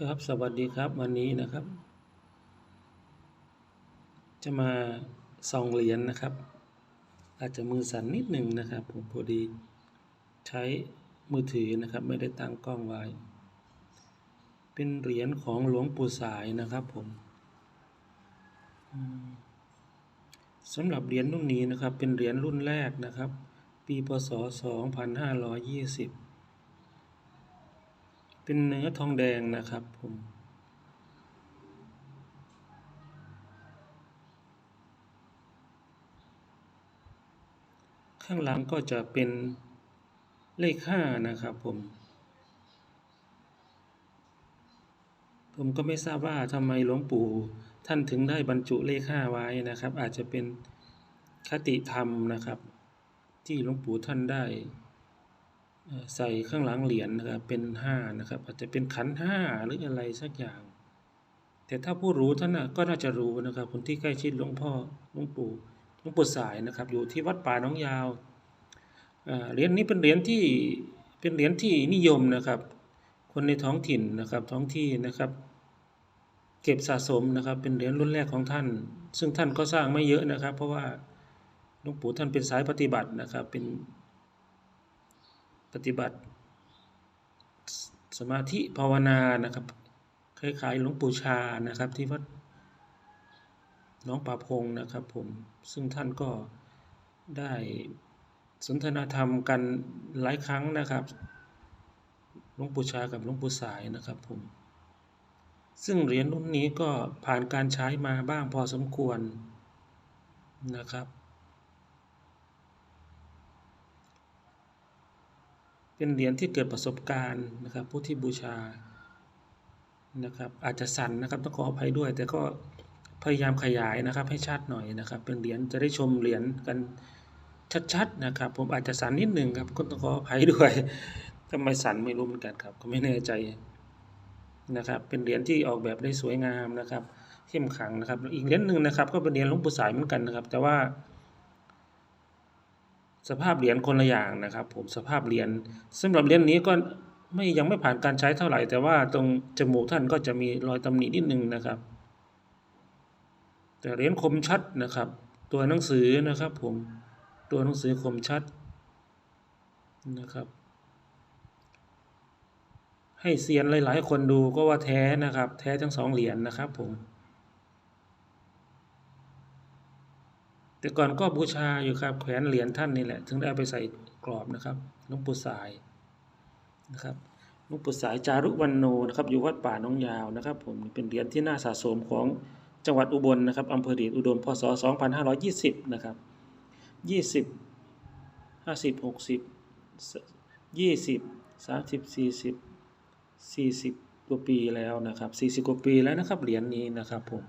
ครับสวัสดีครับวันนี้นะครับ จะมาส่องเหรียญนะครับ อาจจะมือสั่นนิดหนึ่งนะครับ ผมพอดีใช้มือถือนะครับ ไม่ได้ตั้งกล้องไว้ เป็นเหรียญของหลวงปู่สายนะครับผมอืมสำหรับเหรียญรุ่นนี้นะครับ เป็นเหรียญรุ่นแรกนะครับ ปีพศ 2520 เป็นเนื้อทองแดงนะครับผม ข้างหลังก็จะเป็นเลขห้านะครับผม ผมก็ไม่ทราบว่าทำไมหลวงปู่ท่านถึงได้บรรจุเลขห้าไว้นะครับ อาจจะเป็นคติธรรมนะครับ ที่หลวงปู่ท่านได้ ใส่ข้างหลังเหรียญนะครับเป็นห้านะครับ อาจจะเป็นขันห้าหรืออะไรสักอย่าง แต่ถ้าผู้รู้ท่านก็น่าจะรู้นะครับคนที่ใกล้ชิดหลวงพ่อหลวงปู่หลวงปู่สายนะครับ อยู่ที่วัดป่าน้องยาวเหรียญนี้เป็นเหรียญที่เป็นเหรียญที่นิยมนะครับ คนในท้องถิ่นนะครับท้องที่นะครับ เก็บสะสมนะครับ เป็นเหรียญรุ่นแรกของท่าน ซึ่งท่านก็สร้างไม่เยอะนะครับ เพราะว่าหลวงปู่ท่านเป็นสายปฏิบัตินะครับเป็น ปฏิบัติ สมาธิภาวนานะครับ คล้ายๆหลวงปู่ชานะครับที่วัดหน้องป่าพงนะครับผมซึ่งท่านก็ได้สนทนาธรรมกันหลายครั้งนะครับหลวงปู่ชากับหลวงปู่สายนะครับผมซึ่งเหรียญรุ่นนี้ก็ผ่านการใช้มาบ้างพอสมควรนะครับ เป็นเหรียญที่เกิดประสบการณ์นะครับผู้ที่บูชานะครับอาจจะสั่นนะครับต้องขออภัยด้วย แต่ก็พยายามขยายนะครับให้ชัดหน่อยนะครับ เป็นเหรียญจะได้ชมเหรียญกันชัดๆนะครับ ผมอาจจะสั่นนิดหนึ่งครับก็ต้องขออภัยด้วยทำไมสั่นไม่รู้เหมือนกันครับ ก็ไม่แน่ใจนะครับ เป็นเหรียญที่ออกแบบได้สวยงามนะครับเข้มขังนะครับ อีกเหรียญหนึ่งนะครับ ก็เป็นเหรียญหลวงปู่สายเหมือนกันนะครับ แต่ว่า สภาพเหรียญคนละอย่างนะครับผมสภาพเหรียญสำหรับเหรียญนี้ก็ไม่ยังไม่ผ่านการใช้เท่าไหร่ แต่ว่าตรงจมูกท่านก็จะมีรอยตำหนินิดนึงนะครับ แต่เหรียญคมชัดนะครับ ตัวหนังสือนะครับผมตัวหนังสือคมชัดนะครับให้เซียนหลาย ๆ คนดูก็ว่าแท้นะครับ แท้ทั้งสองเหรียญนะครับผม แต่ก่อนก็บูชาอยู่ครับแขวนเหรียญท่านนี่แหละ ถึงได้ไปใส่กรอบนะครับหลวงปู่สายนะครับหลวงปู่สายจารุวันโนนะครับอยู่วัดป่าน้องยาวนะครับผมเป็นเหรียญที่น่าสะสมของจังหวัดอุบลนะครับอำเภอเดชอุดมพศ 2520 นะครับ 20 50 60 20 30 40 40 กว่าปีแล้วนะครับ 40 กว่าปีแล้วนะครับเหรียญนี้นะครับผม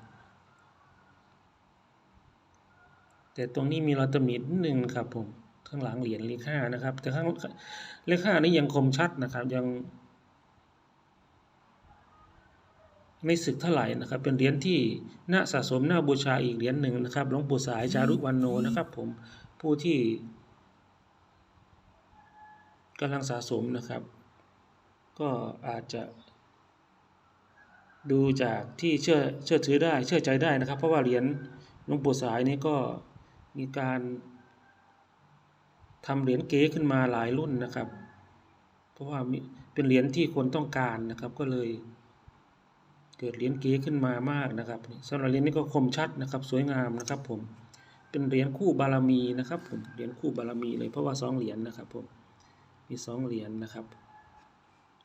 แต่ตรงนี้มีรอยตำหนินิดนึงครับผมข้างหลังเหรียญเลขห้านะครับ แต่ข้างเลขห้านี้ยังคมชัดนะครับ ยัง ไม่สึกเท่าไหร่นะครับ เป็นเหรียญที่น่าสะสมน่าบูชาอีกเหรียญหนึ่งนะครับหลวงปู่สายจารุวันโนนะครับ ผมผู้ที่กำลังสะสมนะครับ ก็อาจจะ ดูจากที่เชื่อเชื่อถือได้เชื่อใจได้นะครับ เพราะว่าเหรียญหลวงปู่สายนี้ก็ มีการทำเหรียญเก๊ขึ้นมาหลายรุ่นนะครับ เพราะว่าเป็นเหรียญที่คนต้องการนะครับ ก็เลย เกิดเหรียญเก๊ขึ้นมามากนะครับสำหรับเหรียญนี้ก็คมชัดนะครับ สวยงามนะครับ ผม เป็นเหรียญคู่บารมีนะครับ ผม เหรียญคู่บารมีเลยเพราะว่าสองเหรียญนะครับ ผม มีสองเหรียญนะครับ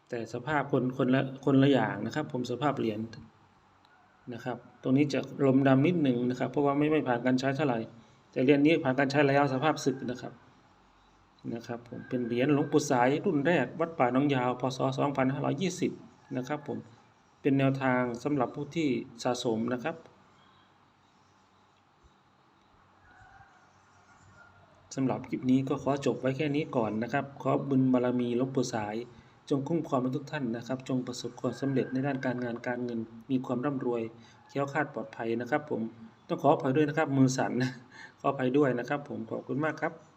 แต่สภาพคนคนละคนละอย่างนะครับ ผมสภาพเหรียญนะครับ ตรงนี้จะลมดำนิดหนึ่งนะครับ เพราะว่าไม่ไม่ผ่านการใช้เท่าไหร่ แต่เหรียญนี้ผ่านการใช้แล้วสภาพสึกนะครับนะครับผมเป็นเหรียญหลวงปู่สายรุ่นแรกวัดป่าน้องยาวพศ 2520 นะครับผมเป็นแนวทางสำหรับผู้ที่สะสมนะครับสำหรับคลิปนี้ก็ขอจบไว้แค่นี้ก่อนนะครับ ขอบุญบารมีหลวงปู่สาย จงคุ้มครองทุกท่านนะครับ จงประสบความสำเร็จในด้านการงานการเงิน มีความร่ำรวยแคล้วคาดปลอดภัยนะครับผม ต้องขออภัยด้วยนะครับมือสั่นขออภัยด้วยนะครับ ผมขอบคุณมากครับ